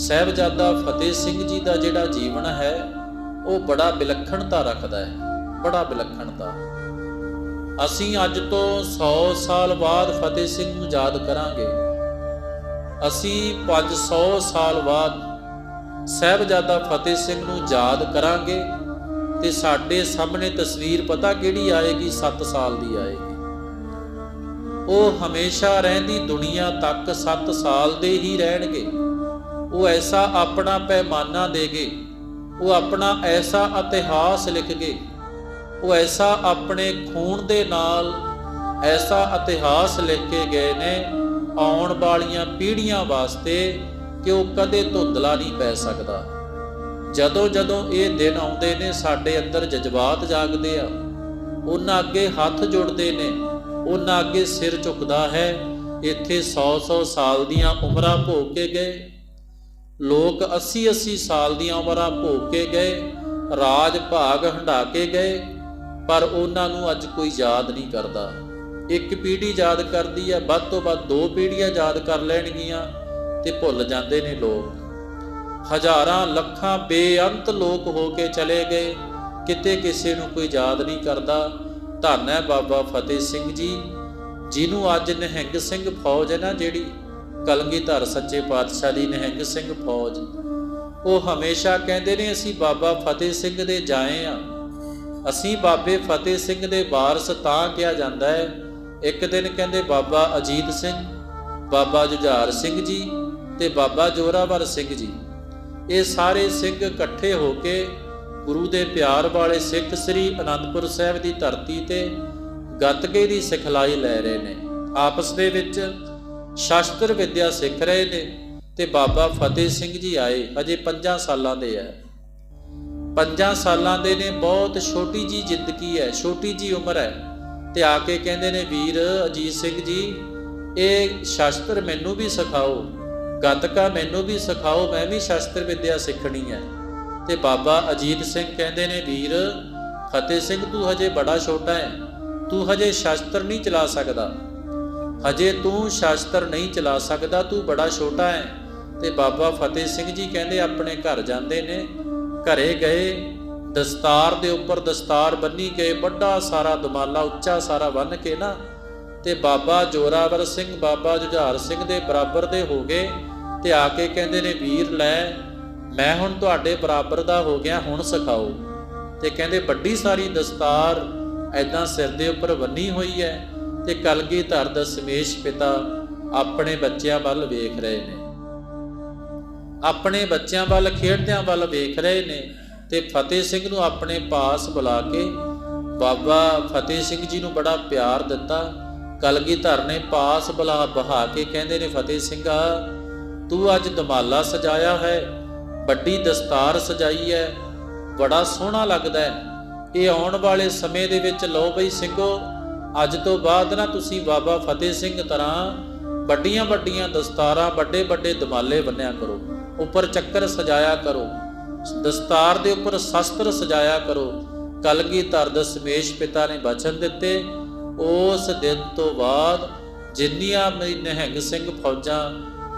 ਸਹਿਬਜ਼ਾਦਾ ਫਤਿਹ ਸਿੰਘ ਜੀ ਦਾ ਜਿਹੜਾ ਜੀਵਨ ਹੈ, ਉਹ ਬੜਾ ਵਿਲੱਖਣਤਾ ਰੱਖਦਾ ਹੈ, ਬੜਾ ਵਿਲੱਖਣਤਾ। ਅਸੀਂ ਅੱਜ ਤੋਂ 100 ਸਾਲ ਬਾਅਦ ਫਤਿਹ ਸਿੰਘ ਨੂੰ ਯਾਦ ਕਰਾਂਗੇ। ਅਸੀਂ 500 ਸਾਲ ਬਾਅਦ ਸਹਿਬਜ਼ਾਦਾ ਫਤਿਹ ਸਿੰਘ ਨੂੰ ਯਾਦ ਕਰਾਂਗੇ ਤੇ ਸਾਡੇ ਸਾਹਮਣੇ ਤਸਵੀਰ ਪਤਾ ਕਿਹੜੀ ਆਏਗੀ? 7 ਸਾਲ ਦੀ ਆਏਗੀ। ਉਹ ਹਮੇਸ਼ਾ ਰਹਿੰਦੀ ਦੁਨੀਆ ਤੱਕ 7 ਸਾਲ ਦੇ ਹੀ ਰਹਿਣਗੇ। ਉਹ ਐਸਾ ਆਪਣਾ ਪੈਮਾਨਾ ਦੇਗੇ, ਉਹ ਆਪਣਾ ਐਸਾ ਇਤਿਹਾਸ ਲਿਖਗੇ, ਉਹ ਐਸਾ ਆਪਣੇ ਖੂਨ ਦੇ ਨਾਲ ਐਸਾ ਇਤਿਹਾਸ ਲਿਖ ਕੇ ਗਏ ਨੇ ਆਉਣ ਵਾਲੀਆਂ ਪੀੜ੍ਹੀਆਂ ਵਾਸਤੇ ਕਿ ਉਹ ਕਦੇ ਧੁੰਦਲਾ ਨਹੀਂ ਪੈ ਸਕਦਾ। ਜਦੋਂ ਜਦੋਂ ਇਹ ਦਿਨ ਆਉਂਦੇ ਨੇ, ਸਾਡੇ ਅੰਦਰ ਜਜ਼ਬਾਤ ਜਾਗਦੇ ਆ। ਉਹਨਾਂ ਅੱਗੇ ਹੱਥ ਜੁੜਦੇ ਨੇ, ਉਹਨਾਂ ਅੱਗੇ ਸਿਰ ਝੁਕਦਾ ਹੈ। ਇੱਥੇ 100-100 ਸਾਲ ਦੀਆਂ ਉਮਰਾਂ ਭੋਗ ਕੇ ਗਏ। ਲੋਕ 80-80 ਸਾਲ ਦੀਆਂ ਉਮਰਾਂ ਭੋਗ ਕੇ ਗਏ, ਰਾਜ ਭਾਗ ਹੰਡਾ ਕੇ ਗਏ, ਪਰ ਉਹਨਾਂ ਨੂੰ ਅੱਜ ਕੋਈ ਯਾਦ ਨਹੀਂ ਕਰਦਾ। ਇੱਕ ਪੀੜ੍ਹੀ ਯਾਦ ਕਰਦੀ ਹੈ ਵੱਧ ਤੋਂ ਵੱਧ ਦੋ ਪੀੜ੍ਹੀਆਂ ਯਾਦ ਕਰ ਲੈਣਗੀਆਂ ਤੇ ਭੁੱਲ ਜਾਂਦੇ ਨੇ ਲੋਕ। ਹਜ਼ਾਰਾਂ ਲੱਖਾਂ ਬੇਅੰਤ ਲੋਕ ਹੋ ਕੇ ਚਲੇ ਗਏ, ਕਿਤੇ ਕਿਸੇ ਨੂੰ ਕੋਈ ਯਾਦ ਨਹੀਂ ਕਰਦਾ। ਧੰਨ ਹੈ ਬਾਬਾ ਫਤਿਹ ਸਿੰਘ ਜੀ, ਜਿਹਨੂੰ ਅੱਜ ਨਿਹੰਗ ਸਿੰਘ ਫੌਜ ਹੈ ਨਾ ਜਿਹੜੀ ਕਲਗੀਧਰ ਸੱਚੇ ਪਾਤਸ਼ਾਹ ਦੀ ਨਿਹੰਗ ਸਿੰਘ ਫੌਜ। ਉਹ ਹਮੇਸ਼ਾ ਕਹਿੰਦੇ ਨੇ, ਅਸੀਂ ਬਾਬਾ ਫਤਿਹ ਸਿੰਘ ਦੇ ਜਾਏ ਆ। ਅਸੀਂ ਬਾਬੇ ਫਤਿਹ ਸਿੰਘ ਦੇ ਵਾਰਸ ਤਾਂ ਕਿਹਾ ਜਾਂਦਾ ਹੈ, ਇੱਕ ਦਿਨ ਕਹਿੰਦੇ ਬਾਬਾ ਅਜੀਤ ਸਿੰਘ, ਬਾਬਾ ਜੁਝਾਰ ਸਿੰਘ ਜੀ ਤੇ ਬਾਬਾ ਜੋਰਾਵਰ ਸਿੰਘ ਜੀ। ਇਹ ਸਾਰੇ ਸਿੰਘ ਇਕੱਠੇ ਹੋ ਕੇ ਗੁਰੂ ਦੇ ਪਿਆਰ ਵਾਲੇ ਸਿੱਖ ਸ੍ਰੀ ਅਨੰਦਪੁਰ ਸਾਹਿਬ ਦੀ ਧਰਤੀ ਤੇ ਗੱਤਕੇ ਦੀ ਸਿਖਲਾਈ ਲੈ ਰਹੇ ਨੇ। ਆਪਸ ਦੇ ਵਿੱਚ ਸ਼ਾਸਤਰ ਵਿਦਿਆ ਸਿੱਖ ਰਹੇ ਨੇ ਤੇ ਬਾਬਾ ਫਤਿਹ ਸਿੰਘ ਜੀ ਆਏ ਅਜੇ 5 ਸਾਲਾਂ ਦੇ ਆ 5 ਸਾਲਾਂ ਦੇ ਨੇ, ਬਹੁਤ ਛੋਟੀ ਜੀ ਜ਼ਿੰਦਗੀ ਹੈ ਛੋਟੀ ਜੀ ਉਮਰ ਹੈ ਤੇ ਆ ਕੇ ਕਹਿੰਦੇ ਨੇ, ਵੀਰ ਅਜੀਤ ਸਿੰਘ ਜੀ, ਇਹ ਸ਼ਾਸਤਰ ਮੈਨੂੰ ਵੀ ਸਿਖਾਓ, ਗੱਤਕਾ ਮੈਨੂੰ ਵੀ ਸਿਖਾਓ, ਮੈਂ ਵੀ ਸ਼ਾਸਤਰ ਵਿਦਿਆ ਸਿੱਖਣੀ ਹੈ ਤੇ ਬਾਬਾ ਅਜੀਤ ਸਿੰਘ ਕਹਿੰਦੇ ਨੇ, ਵੀਰ, ਫਤਿਹ ਸਿੰਘ ਤੂੰ ਹਜੇ ਬੜਾ ਛੋਟਾ ਹੈ ਤੂੰ ਹਜੇ ਸ਼ਾਸਤਰ ਨਹੀਂ ਚਲਾ ਸਕਦਾ। ਹਜੇ ਤੂੰ ਸ਼ਾਸਤਰ ਨਹੀਂ ਚਲਾ ਸਕਦਾ, ਤੂੰ ਬੜਾ ਛੋਟਾ ਹੈ। ਤੇ ਬਾਬਾ ਫਤਿਹ ਸਿੰਘ ਜੀ ਕਹਿੰਦੇ, ਆਪਣੇ ਘਰ ਜਾਂਦੇ ਨੇ, ਘਰੇ ਗਏ, ਦਸਤਾਰ ਦੇ ਉੱਪਰ ਦਸਤਾਰ ਬੰਨੀ ਗਏ ਵੱਡਾ ਸਾਰਾ ਦਮਾਲਾ ਉੱਚਾ ਸਾਰਾ ਬੰਨ ਕੇ ਨਾ, ਤੇ ਬਾਬਾ ਜੋਰਾਵਰ ਸਿੰਘ, ਬਾਬਾ ਜੁਝਾਰ ਸਿੰਘ ਦੇ ਬਰਾਬਰ ਦੇ ਹੋ ਗਏ, ਤੇ ਆ ਕੇ ਕਹਿੰਦੇ ਨੇ, ਵੀਰ ਲੈ, ਮੈਂ ਹੁਣ ਤੁਹਾਡੇ ਬਰਾਬਰ ਦਾ ਹੋ ਗਿਆ, ਹੁਣ ਸਿਖਾਓ। ਤੇ ਕਹਿੰਦੇ, ਵੱਡੀ ਸਾਰੀ ਦਸਤਾਰ ਐਦਾਂ ਸਿਰ ਦੇ ਉੱਪਰ ਬੰਨੀ ਹੋਈ ਹੈ। ਤੇ ਕਲਗੀਧਰ ਸਮੇਸ਼ ਪਿਤਾ ਆਪਣੇ ਬੱਚਿਆਂ ਵੱਲ ਵੇਖ ਰਹੇ ਨੇ। ਆਪਣੇ ਬੱਚਿਆਂ ਵੱਲ, ਖੇਡਦਿਆਂ ਵੱਲ ਵੇਖ ਰਹੇ ਨੇ ਤੇ ਫਤਿਹ ਸਿੰਘ ਨੂੰ ਆਪਣੇ ਪਾਸ ਬੁਲਾ ਕੇ ਬਾਬਾ ਫਤਿਹ ਸਿੰਘ ਜੀ ਨੂੰ ਬੜਾ ਪਿਆਰ ਦਿੱਤਾ। ਕਲਗੀਧਰ ਨੇ ਪਾਸ ਬੁਲਾ ਬਹਾ ਕੇ ਕਹਿੰਦੇ ਨੇ, ਫਤਿਹ ਸਿੰਘਾ ਤੂੰ ਅੱਜ ਦਮਾਲਾ ਸਜਾਇਆ ਹੈ, ਵੱਡੀ ਦਸਤਾਰ ਸਜਾਈ ਹੈ, ਬੜਾ ਸੋਹਣਾ ਲੱਗਦਾ ਹੈ। ਇਹ ਆਉਣ ਵਾਲੇ ਸਮੇਂ ਦੇ ਵਿੱਚ ਲਓ ਬਈ ਸਿੰਘੋ ਅੱਜ ਤੋਂ ਬਾਅਦ ਨਾ ਤੁਸੀਂ ਬਾਬਾ ਫਤਿਹ ਸਿੰਘ ਤਰ੍ਹਾਂ ਵੱਡੀਆਂ ਵੱਡੀਆਂ ਦਸਤਾਰਾਂ, ਵੱਡੇ ਵੱਡੇ ਦਮਾਲੇ ਬੰਨਿਆ ਕਰੋ। ਉੱਪਰ ਚੱਕਰ ਸਜਾਇਆ ਕਰੋ। ਦਸਤਾਰ ਦੇ ਉੱਪਰ ਸ਼ਸਤਰ ਸਜਾਇਆ ਕਰੋ। ਕਲਗੀਧਰ ਦਸ਼ਮੇਸ਼ ਪਿਤਾ ਨੇ ਬਚਨ ਦਿੱਤੇ। ਉਸ ਦਿਨ ਤੋਂ ਬਾਅਦ ਜਿੰਨੀਆਂ ਮੇਰੀ ਨਹਿੰਗ ਸਿੰਘ ਫੌਜਾਂ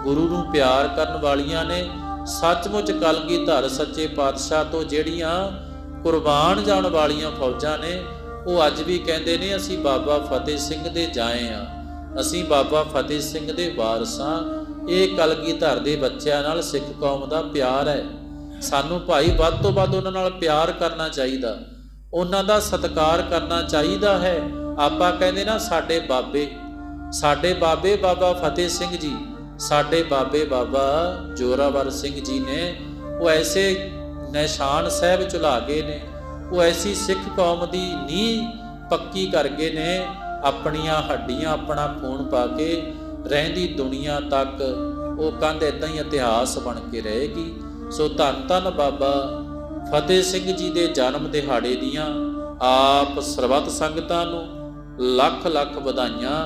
ਗੁਰੂ ਨੂੰ ਪਿਆਰ ਕਰਨ ਵਾਲੀਆਂ ਨੇ, ਸੱਚਮੁੱਚ ਕਲਗੀਧਰ ਸੱਚੇ ਪਾਤਸ਼ਾਹ ਤੋਂ ਜਿਹੜੀਆਂ ਕੁਰਬਾਨ ਜਾਣ ਵਾਲੀਆਂ ਫੌਜਾਂ ਨੇ ਉਹ ਅੱਜ ਵੀ ਕਹਿੰਦੇ ਨੇ, ਅਸੀਂ ਬਾਬਾ ਫਤਿਹ ਸਿੰਘ ਦੇ ਜਾਏ ਆ। ਅਸੀਂ ਬਾਬਾ ਫਤਿਹ ਸਿੰਘ ਦੇ ਵਾਰਸਾਂ ਇਹ ਕਲਗੀਧਰ ਦੇ ਬੱਚਿਆਂ ਨਾਲ ਸਿੱਖ ਕੌਮ ਦਾ ਪਿਆਰ ਹੈ। ਸਾਨੂੰ ਭਾਈ ਵੱਧ ਤੋਂ ਵੱਧ ਉਹਨਾਂ ਨਾਲ ਪਿਆਰ ਕਰਨਾ ਚਾਹੀਦਾ। ਉਹਨਾਂ ਦਾ ਸਤਿਕਾਰ ਕਰਨਾ ਚਾਹੀਦਾ ਹੈ। ਆਪਾਂ ਕਹਿੰਦੇ ਨਾ, ਸਾਡੇ ਬਾਬੇ ਸਾਡੇ ਬਾਬੇ ਬਾਬਾ ਫਤਿਹ ਸਿੰਘ ਜੀ, ਸਾਡੇ ਬਾਬੇ ਬਾਬਾ ਜੋਰਾਵਰ ਸਿੰਘ ਜੀ ਨੇ ਉਹ ਐਸੇ ਨਿਸ਼ਾਨ ਸਾਹਿਬ ਚੁਲਾ ਗਏ ਨੇ। ਉਹ ਐਸੀ ਸਿੱਖ ਕੌਮ ਦੀ ਨੀਂਹ ਪੱਕੀ ਕਰ ਗਏ ਨੇ, ਆਪਣੀਆਂ ਹੱਡੀਆਂ ਆਪਣਾ ਖੂਨ ਪਾ ਕੇ ਰਹਿੰਦੀ ਦੁਨੀਆ ਤੱਕ ਉਹ ਕੰਧ ਇਦਾਂ ਹੀ ਇਤਿਹਾਸ ਬਣ ਕੇ ਰਹੇਗੀ। ਸੋ ਧੰਨ ਧੰਨ ਬਾਬਾ ਫਤਿਹ ਸਿੰਘ ਜੀ ਦੇ ਜਨਮ ਦਿਹਾੜੇ ਦੀਆਂ ਆਪ ਸਰਬੱਤ ਸੰਗਤਾਂ ਨੂੰ ਲੱਖ ਲੱਖ ਵਧਾਈਆਂ।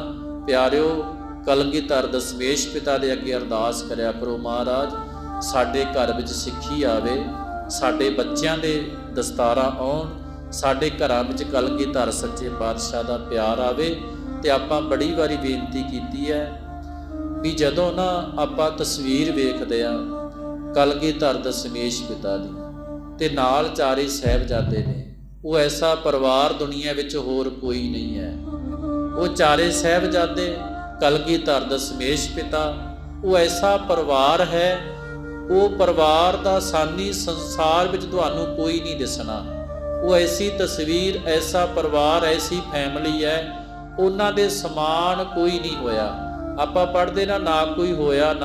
ਪਿਆਰਿਓ, ਕਲਗੀਧਰ ਦਸ਼ਮੇਸ਼ ਪਿਤਾ ਦੇ ਅੱਗੇ ਅਰਦਾਸ ਕਰਿਆ ਕਰੋ ਮਹਾਰਾਜ, ਸਾਡੇ ਘਰ ਵਿੱਚ ਸਿੱਖੀ ਆਵੇ। ਸਾਡੇ ਬੱਚਿਆਂ ਦੇ ਦਸਤਾਰਾਂ ਆਉਣ, ਸਾਡੇ ਘਰਾਂ ਵਿੱਚ ਕਲਗੀਧਰ ਸੱਚੇ ਪਾਤਸ਼ਾਹ ਦਾ ਪਿਆਰ ਆਵੇ ਤੇ ਆਪਾਂ ਬੜੀ ਵਾਰੀ ਬੇਨਤੀ ਕੀਤੀ ਹੈ ਵੀ ਜਦੋਂ ਨਾ ਆਪਾਂ ਤਸਵੀਰ ਵੇਖਦੇ ਆ ਕਲਗੀਧਰ ਦਸ਼ਮੇਸ਼ ਪਿਤਾ ਦੀ ਤੇ ਨਾਲ ਚਾਰੇ ਸਾਹਿਬਜ਼ਾਦੇ ਨੇ, ਉਹ ਐਸਾ ਪਰਿਵਾਰ ਦੁਨੀਆ ਵਿੱਚ ਹੋਰ ਕੋਈ ਨਹੀਂ ਹੈ। ਉਹ ਚਾਰੇ ਸਾਹਿਬਜ਼ਾਦੇ, ਕਲਗੀਧਰ ਦਸ਼ਮੇਸ਼ ਪਿਤਾ, ਉਹ ਐਸਾ ਪਰਿਵਾਰ ਹੈ ਉਹ ਪਰਿਵਾਰ ਦਾ ਸਾਨੀ ਸੰਸਾਰ ਵਿੱਚ ਤੁਹਾਨੂੰ ਕੋਈ ਨਹੀਂ ਦਿਸਣਾ। ਉਹ ਐਸੀ ਤਸਵੀਰ, ਐਸਾ ਪਰਿਵਾਰ, ਐਸੀ ਫੈਮਿਲੀ ਹੈ। ਉਹਨਾਂ ਦੇ ਸਮਾਨ ਕੋਈ ਨਹੀਂ ਹੋਇਆ। ਆਪਾਂ ਪੜ੍ਹਦੇ ਨਾ ਨਾ ਕੋਈ ਹੋਇਆ, ਨਾ